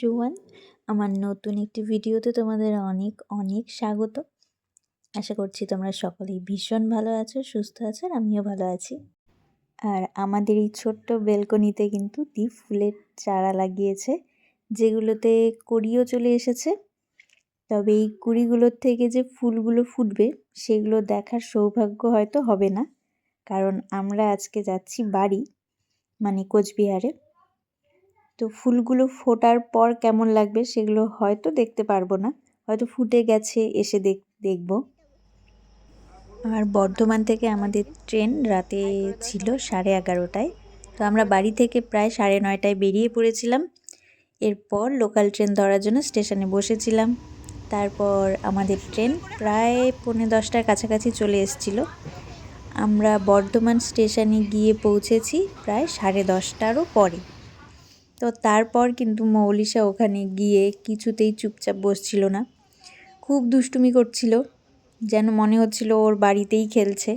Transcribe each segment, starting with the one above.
Everyone আমার নতুন একটি ভিডিওতে তোমাদের অনেক অনেক স্বাগত। আশা করছি তোমরা সকলেই ভীষণ ভালো আছো, সুস্থ আছো, আর আমিও ভালো আছি। আর আমাদের এই ছোট্ট বেলকনিতে কিন্তু দি ফুলের চারা লাগিয়েছে, যেগুলোতে কড়িও চলে এসেছে। তবে এই কুড়িগুলোর থেকে যে ফুলগুলো ফুটবে, সেগুলো দেখার সৌভাগ্য হয়তো হবে না। কারণ আমরা আজকে যাচ্ছি বাড়ি মানে কোচবিহারে। তো ফুলগুলো ফোটার পর কেমন লাগবে সেগুলো হয়তো দেখতে পারব না। হয়তো ফুটে গেছে, এসে দেখ, দেখব। আর বর্ধমান থেকে আমাদের ট্রেন রাতে ছিল সাড়ে এগারোটায়। তো আমরা বাড়ি থেকে প্রায় সাড়ে নয়টায় বেরিয়ে পড়েছিলাম। এরপর লোকাল ট্রেন ধরার জন্য স্টেশনে বসেছিলাম। তারপর আমাদের ট্রেন প্রায় পৌনে দশটার কাছাকাছি চলে এসেছিল। আমরা বর্ধমান স্টেশনে গিয়ে পৌঁছেছি প্রায় সাড়ে দশটারও পরে। তো তারপর কিন্তু মৌলিশা ওখানে গিয়ে কিছুতেই চুপচাপ বসছিল না। খুব দুষ্টুমি করছিল, যেন মনে হচ্ছিল ওর বাড়িতেই খেলছে।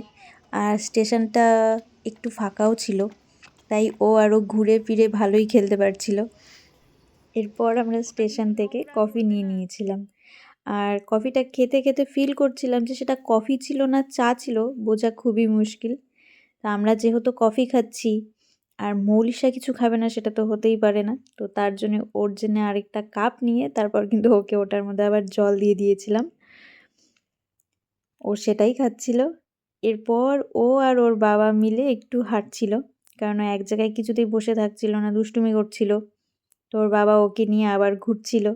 আর স্টেশনটা একটু ফাঁকাও ছিল, তাই ও আরও ঘুরে ফিরে ভালোই খেলতে পারছিল। এরপর আমরা স্টেশন থেকে কফি নিয়ে নিয়েছিলাম। আর কফিটা খেতে খেতে ফিল করছিলাম যে সেটা কফি ছিল না, চা ছিল, বোঝা খুবই মুশকিল। তা আমরা যেহেতু কফি খাচ্ছি আর মৌলিশা কিছু খাবে না, সেটা তো হতেই পারে না। তো তার জন্য ওর জন্য আরেকটা কাপ নিয়ে তারপর কিন্তু ওকে ওটার মধ্যে আবার জল দিয়ে দিয়েছিলাম। ও সেটাই খাচ্ছিল। এরপর ও আর ওর বাবা মিলে একটু হাঁটছিল। কারণ এক জায়গায় কিছুতেই বসে থাকছিল না, দুষ্টুমি করছিল। তো ওর বাবা ওকে নিয়ে আবার ঘুরছিল।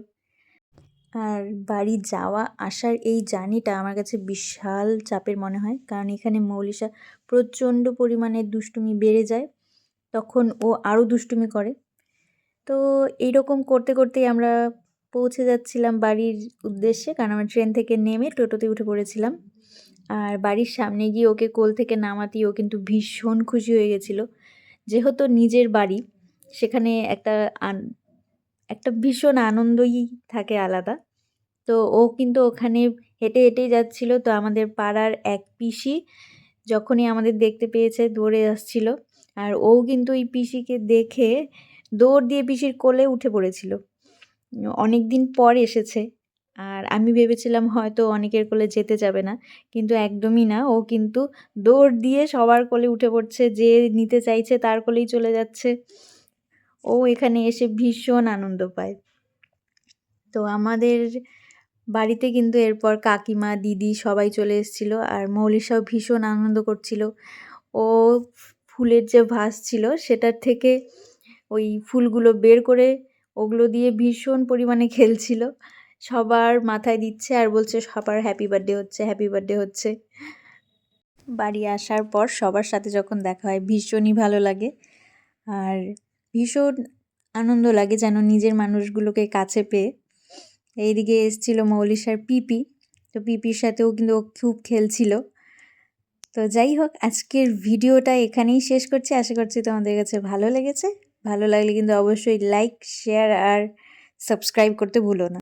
আর বাড়ি যাওয়া, আসার এই জার্নিটা আমার কাছে বিশাল চাপের মনে হয়। কারণ এখানে মৌলিশা প্রচণ্ড পরিমাণে দুষ্টুমি বেড়ে যায়। তখন ও আরও দুষ্টুমি করে। তো এইরকম করতে করতেই আমরা পৌঁছে যাচ্ছিলাম বাড়ির উদ্দেশ্যে। কারণ আমরা ট্রেন থেকে নেমে টোটোতে উঠে পড়েছিলাম। আর বাড়ির সামনে গিয়ে ওকে কোল থেকে নামাতেই ও কিন্তু ভীষণ খুশি হয়ে গেছিল। যেহেতু নিজের বাড়ি, সেখানে একটা একটা ভীষণ আনন্দই থাকে আলাদা। তো ও কিন্তু ওখানে হেঁটে হেঁটেই যাচ্ছিল। তো আমাদের পাড়ার এক পিসি যখনই আমাদের দেখতে পেয়েছে, দৌড়ে আসছিল। আর ও কিন্তু ওই পিসিকে দেখে দৌড় দিয়ে পিসির কোলে উঠে পড়েছিল। অনেক দিন পর এসেছে। আর আমি ভেবেছিলাম হয়তো অনেকের কোলে যেতে যাবে না, কিন্তু একদমই না। ও কিন্তু দৌড় দিয়ে সবার কোলে উঠে পড়ছে, যে নিতে চাইছে তার কোলেই চলে যাচ্ছে। ও এখানে এসে ভীষণ আনন্দ পায়। তো আমাদের বাড়িতে কিন্তু এরপর কাকিমা, দিদি সবাই চলে এসেছিল আর মৌলিসাও ভীষণ আনন্দ করছিল। ও ফুলের যে ভাস ছিল, সেটার থেকে ওই ফুলগুলো বের করে ওগুলো দিয়ে ভীষণ পরিমাণে খেলছিল। সবার মাথায় দিচ্ছে আর বলছে সবার হ্যাপি বার্থডে হচ্ছে হ্যাপি বার্থডে হচ্ছে। বাড়ি আসার পর সবার সাথে যখন দেখা হয়, ভীষণই ভালো লাগে। আর ভীষণ আনন্দ লাগে যেন নিজের মানুষগুলোকে কাছে পেয়ে। এইদিকে এসছিল মৌলিসার পিপি, তো পিপির সাথেও কিন্তু খুব খেলছিল। তো যাই হোক, আজকের ভিডিওটা এখানেই শেষ করছি। আশা করছি তোমাদের কাছে ভালো লেগেছে। ভালো লাগলে কিন্তু অবশ্যই লাইক শেয়ার আর সাবস্ক্রাইব করতে ভুলো না।